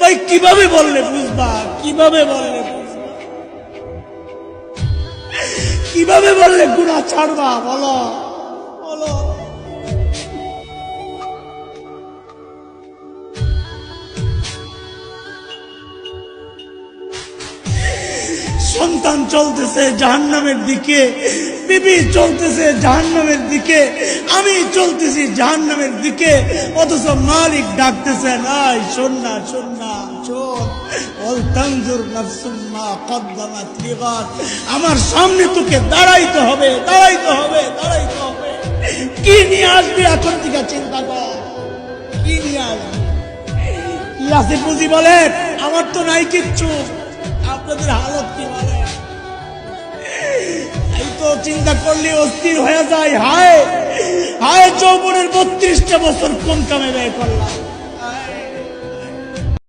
ভাই কীভাবে বললে বুঝবা? কীভাবে বললে? কীভাবে বললে গুণা ছাড়বা? বলো। সন্তান চলতেছে জাহান্নামের দিকে, বিবি চলতেছে জাহান্নামের দিকে, আমি চলতেছি জাহান্নামের দিকে, অথচ মালিক ডাকতেছে নাই শোন না শোন না আমার সামনে তোকে দাঁড়াইতে হবে দাঁড়াইতে হবে দাঁড়াইতে হবে। কি নিয়ে আসবি এখন থেকে চিন্তা কর। কি নিয়ে আসবি? আছে বলেন, আমার তো নাই কিচ্ছু। আপনাদের হালত কি বলে এই তো চিন্তা করলে অস্থির হয়ে যায়। হায় হায় চৌবনের বত্রিশটা বছর কোন কামে ব্যয় করলাম?